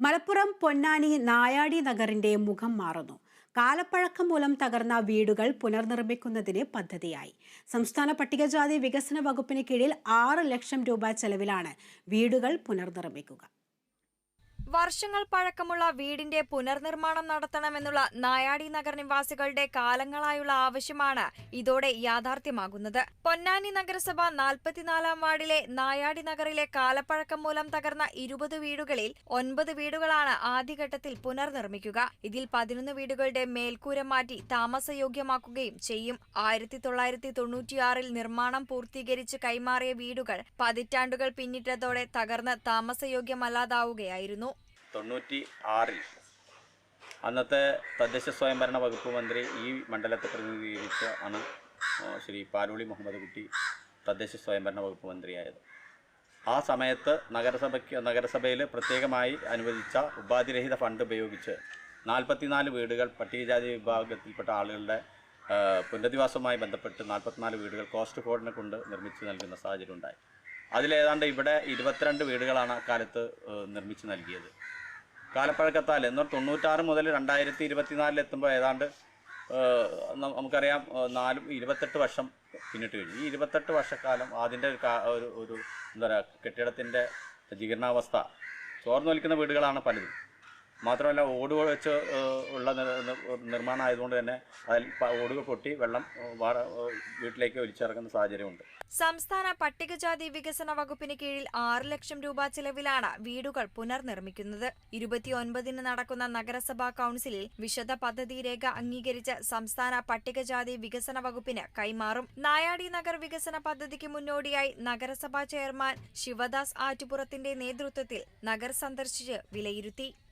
മലപ്പുറം പൊന്നാനി നായാടി നഗറിന്റെ മുഖം മാറുന്നു. കാലപ്പഴക്കം മൂലം തകർന്ന വീടുകൾ പുനർനിർമ്മിക്കുന്നതിന് പദ്ധതിയായി. സംസ്ഥാന പട്ടികജാതി വികസന വകുപ്പിന് കീഴിൽ ആറ് ലക്ഷം രൂപ ചെലവിലാണ് വീടുകൾ പുനർനിർമ്മിക്കുക. വർഷങ്ങൾ പഴക്കമുള്ള വീടിന്റെ പുനർനിർമ്മാണം നടത്തണമെന്നുള്ള നായാടി നഗർ നിവാസികളുടെ കാലങ്ങളായുള്ള ആവശ്യമാണ് ഇതോടെ യാഥാർത്ഥ്യമാകുന്നത്. പൊന്നാനി നഗരസഭ നാൽപ്പത്തിനാലാം വാർഡിലെ നായാടി നഗറിലെ കാലപ്പഴക്കം മൂലം തകർന്ന ഇരുപത് വീടുകളിൽ ഒൻപത് വീടുകളാണ് ആദ്യഘട്ടത്തിൽ പുനർനിർമ്മിക്കുക. ഇതിൽ പതിനൊന്ന് വീടുകളുടെ മേൽക്കൂര മാറ്റി താമസയോഗ്യമാക്കുകയും ചെയ്യും. ആയിരത്തി തൊള്ളായിരത്തി തൊണ്ണൂറ്റിയാറിൽ നിർമ്മാണം പൂർത്തീകരിച്ച് കൈമാറിയ വീടുകൾ പതിറ്റാണ്ടുകൾ പിന്നിട്ടതോടെ തകർന്ന് താമസയോഗ്യമല്ലാതാവുകയായിരുന്നു. തൊണ്ണൂറ്റി ആറിൽ അന്നത്തെ തദ്ദേശ സ്വയംഭരണ വകുപ്പ് മന്ത്രി ഈ മണ്ഡലത്തെ പ്രതിനിധീകരിച്ച് ആണ് ശ്രീ പാലോളി മുഹമ്മദ് കുട്ടി തദ്ദേശ സ്വയംഭരണ വകുപ്പ് മന്ത്രിയായത്. ആ സമയത്ത് നഗരസഭയ്ക്ക് നഗരസഭയിൽ പ്രത്യേകമായി അനുവദിച്ച ഉപാധിരഹിത ഫണ്ട് ഉപയോഗിച്ച് നാൽപ്പത്തിനാല് വീടുകൾ പട്ടികജാതി വിഭാഗത്തിൽപ്പെട്ട ആളുകളുടെ പുനരധിവാസവുമായി ബന്ധപ്പെട്ട് നാൽപ്പത്തിനാല് വീടുകൾ കോസ്റ്റ് ഫോർഡിനെ കൊണ്ട് നിർമ്മിച്ചു നൽകുന്ന സാഹചര്യം ഉണ്ടായി. അതിലേതാണ്ട് ഇവിടെ ഇരുപത്തിരണ്ട് വീടുകളാണ് അക്കാലത്ത് നിർമ്മിച്ചു നൽകിയത്. കാലപ്പഴക്കത്താൽ എന്നാൽ തൊണ്ണൂറ്റാറ് മുതൽ രണ്ടായിരത്തി ഇരുപത്തിനാലിൽ എത്തുമ്പോൾ ഏതാണ്ട് നമുക്കറിയാം നാലും ഇരുപത്തെട്ട് വർഷം പിന്നിട്ട് കഴിഞ്ഞു. ഈ ഇരുപത്തെട്ട് വർഷക്കാലം അതിന്റെ ഒരു ഒരു എന്താ പറയുക കെട്ടിടത്തിന്റെ ജീർണാവസ്ഥ ചോർന്നൊലിക്കുന്ന വീടുകളാണ് പലതും. മാത്രമല്ല ഓട് വെച്ച് ഉള്ള നിർ- നിർ- നിർമ്മാണം ആയതുകൊണ്ട് തന്നെ അതിൽ ഓടുകൾ പൊട്ടി വെള്ളം വീട്ടിലേക്ക് ഒലിച്ചിറങ്ങുന്ന സാഹചര്യമുണ്ട്. സംസ്ഥാന പട്ടികജാതി വികസന വകുപ്പിന് കീഴിൽ ആറ് ലക്ഷം രൂപ ചെലവിലാണ് വീടുകൾ പുനർനിർമ്മിക്കുന്നത്. ഇരുപത്തിയൊൻപതിന് നടക്കുന്ന നഗരസഭാ കൌൺസിലിൽ വിശദ പദ്ധതി രേഖ അംഗീകരിച്ച് സംസ്ഥാന പട്ടികജാതി വികസന വകുപ്പിന് കൈമാറും. നായാടി നഗർ വികസന പദ്ധതിക്ക് മുന്നോടിയായി നഗരസഭാ ചെയർമാൻ ശിവദാസ് ആറ്റുപുറത്തിന്റെ നേതൃത്വത്തിൽ നഗർ സന്ദർശിച്ച് വിലയിരുത്തി.